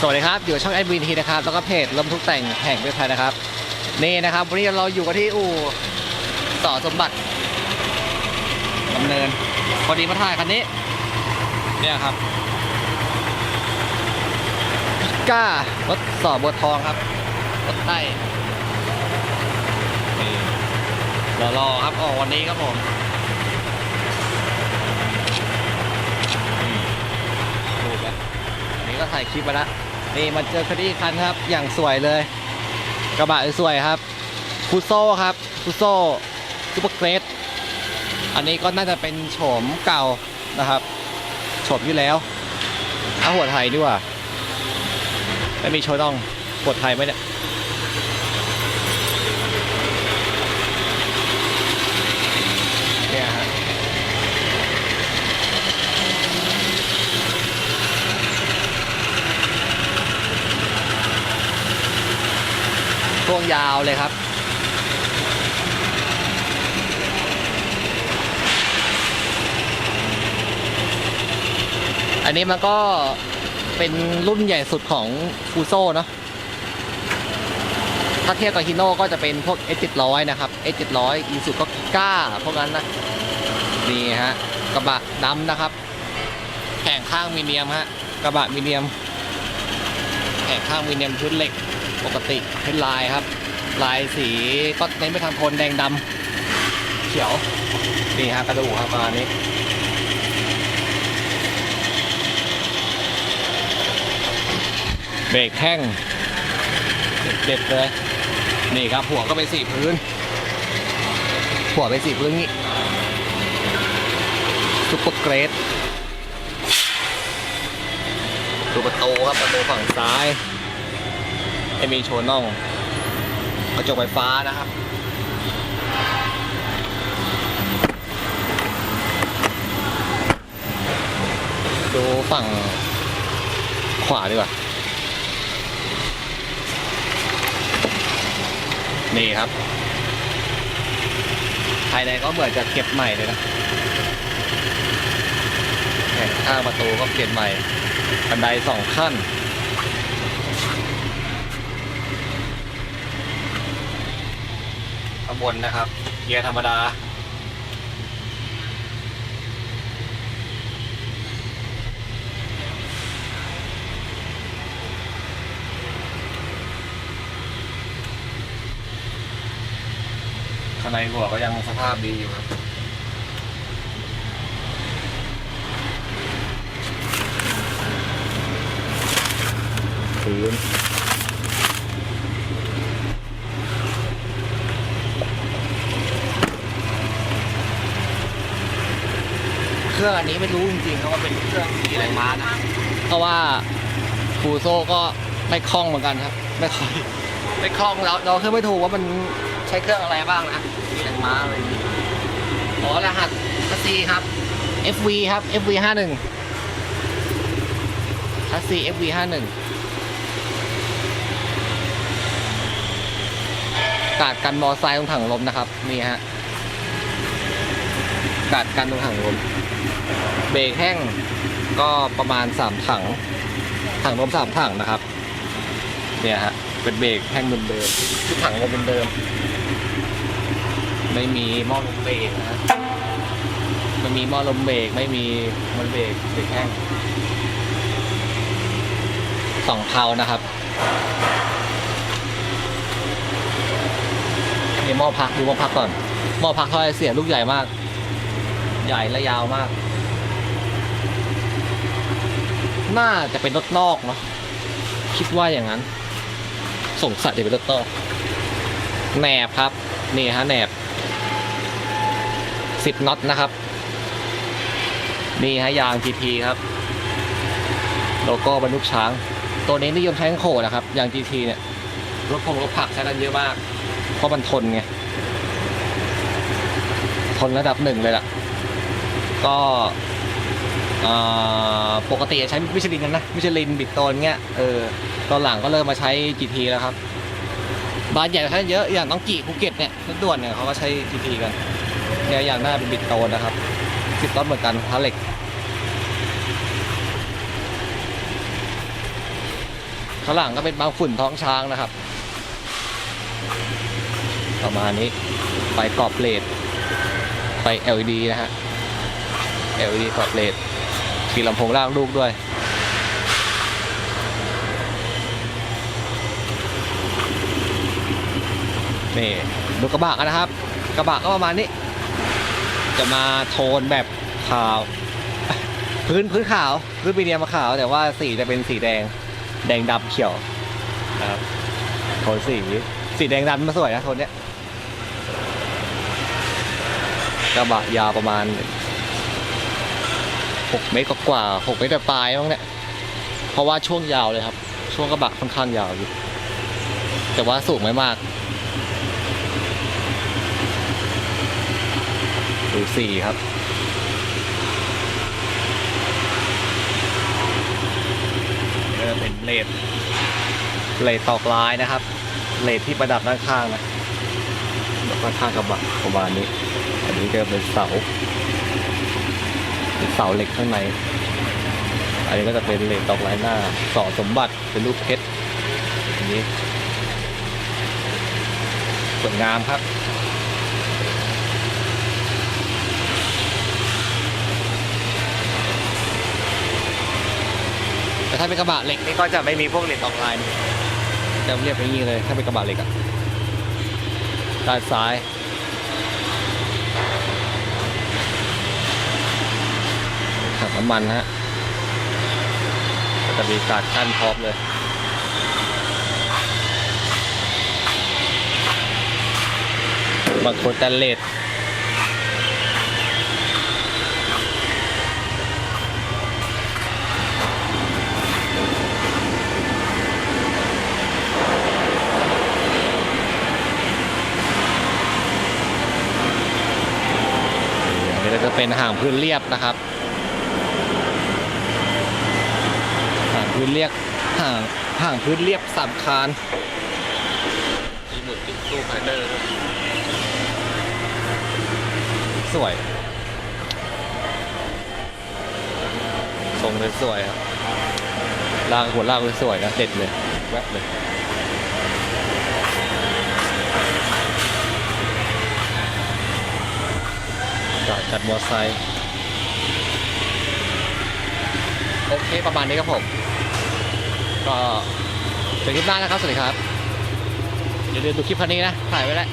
สวัสดีครับ อยู่ช่องแอดวินทีนะครับ แล้วก็เพจลมทุกแต่งแห่งประเทศไทยนะครับ นี่นะครับ วันนี้เราอยู่กันที่อู่ต่อสมบัติดำเนิน พอดีมาถ่ายคันนี้ เนี่ยครับก้ารถสอบบัวทองครับรถใต้นี่รอรอครับออกวันนี้ครับผมอืมดูกันนี่ก็ถ่ายคลิปมาแล้ว นี่มาเจอคดีคันครับ อย่างสวยเลย กระบะสวยครับคูโซ่ครับคูโซ่ซูเปอร์เกรดอันนี้ก็น่าจะเป็นโฉมเก่านะครับโฉมที่แล้วเอาหัวไทยดีกว่าไม่มีโชว์ต้องหัวไทยไหมเนี่ยเนี่ยฮะ ช่วงยาวเลยครับ อันนี้มันก็เป็นรุ่นใหญ่สุดของฟูโซเนาะถ้าเทียบกับฮิโน่ก็จะเป็นพวก S700 นะครับ S700 อีสุก็ก้าพวกนั้นนะ นี่ฮะ กระบะดำนะครับแผงข้างมีเนียมฮะ กระบะมีเนียมแผงข้างมีเนียมชุดเหล็ก ปกติเป็นลายครับ ลายสีก็เน้นไปทางโทนแดงดำเขียวนี่ฮะกระดูกครับมานี้เบรกแห้งเด็ดเลยนี่ครับหัวก็เป็นสีพื้น หัวเป็นสีพื้นงี้ซุปเปอร์เกรดดูประตูครับประตูฝั่งซ้าย จะมีโชว์น่องกระจกไฟฟ้านะครับดูฝั่งขวาดีกว่า นี่ครับ ภายในก็เหมือนจะเก็บใหม่เลยนะแผงข้างประตูก็เปลี่ยนใหม่ บันไดสองขั้นางบนนะครับเกียร์ธรรมดา ข้างในหัวก็ยังสภาพดีอยู่ครับพื้น รื่องอันนี้ไม่รู้จริงๆครับว่าเป็นเครื่องกี่แรงม้านะเพราะว่าฟูโซก็ไม่คล่องเหมือนกันครับ ไม่ค่อยไม่คล่องเราเราเครื่อไม่ถูกว่ามันใช้เครื่องอะไรบ้างนะกี่แรงม้าอะไรอย่างงี้อ๋อรหัสคัสซีครับ FV ครับ FV ห้าหนึ่งคัสซี FV ห้าหนึ่งกาดกันมอไซค์ตรงถังลมนะครับ นี่ฮะกาดกันตรงถังลม เบรกแห้งก็ประมาณสามถัง ถังลมสามถังนะครับ เนี่ยฮะ เป็นเบรกแห้งเดิมๆคือถังลมเดิม ไม่มีหม้อลมเบรกนะฮะไม่มีหม้อลมเบรกไม่มีมันเบรกเบรกแห้งสองเพลานะครับนี่หม้อพักดูหม้อพักก่อนหม้อพักท่อไอเสียลูกใหญ่มาก ใหญ่และยาวมาก น่าจะเป็นรถนอกเนาะคิดว่าอย่างนั้น สงสัยจะเป็นรถนอกแหนบครับ นี่ฮะแหนบสิบน็อตนะครับ นี่ฮะยาง GT ครับโลโก้บรรทุกช้าง ตัวนี้นิยมใช้ทั้งโขนะครับ ยาง GT เนี่ยรถพงรถผักใช้กันเยอะมาก เพราะมันทนไง ทนระดับหนึ่งเลยล่ะ ก็ ปกติใช้มิชลินกันนะมิชลินบิดโตนเงี้ยเออตอนหลังก็เริ่มมาใช้ GT แล้วครับบ้านใหญ่ใช้เยอะอย่างต้องกี่ภูเก็ตเนี่ยรถด่วนเนี่ยเขาก็ใช้ GT กันเนี่ยอย่างหน้าเป็นบิดโตนนะครับสิบต้นเหมือนกันพาเหล็กข้างหลังก็เป็นบางฝุ่นท้องช้างนะครับ ประมาณนี้ไฟกรอบเลดไฟ LED นะฮะ LED กรอบเลด มีลำโพงล่างลูกด้วย นี่ดูกระบะกันนะครับ กระบะก็ประมาณนี้ จะมาโทนแบบขาว พื้นพื้นขาวพื้นปีเนียมาขาว แต่ว่าสีจะเป็นสีแดง แดงดำเขียวนะครับโทนสีสีแดงดำมาสวยนะโทนเนี้ยกระบะยาวประมาณ 6 เมตรกว่าๆ6เมตรปลายๆมั้งเนี่ยเพราะว่าช่วงยาวเลยครับ ช่วงกระบะค่อนข้างยาวอยู่ แต่ว่าสูงไม่มากดูสี่ครับนี่ก็เป็นเลดเลดตอกลายนะครับ เลดที่ประดับด้านข้างนะแล้วก็ข้างกระบะประมาณนี้ อันนี้ก็เป็นเสา เป็นเสาเหล็กข้างใน อันนี้ก็จะเป็นเลดตอกลายหน้าสอสมบัติเป็นรูปเพชรอันนี้สวยงามครับแต่ถ้าเป็นกระบะเหล็กนี่ก็จะไม่มีพวกเหล็กออกลายจะเรียบอย่างนี้เลย ถ้าเป็นกระบะเหล็กอะด้านซ้ายถัง น้ำมันฮะก็จะมีการกั้นพร้อมเลยบางคนแตนเลสอันนี้ก็จะเป็นห่างพื้นเรียบนะครับ ห่าง พื้นเรียบห่างห่างพื้นเรียบสามคานมีหมุดติดตู้ไฟเดอร์สวยทรงเลยสวยครับลางหัวลากเลยสวยนะเด็ดเลยแวบเลยจอดจัดมอเตอร์ไซค์โอเค ประมาณนี้ครับผม ก็เจอคลิปหน้านะครับ สวัสดีครับ อย่าลืมดูคลิปคันนี้นะ ถ่ายไว้แล้ว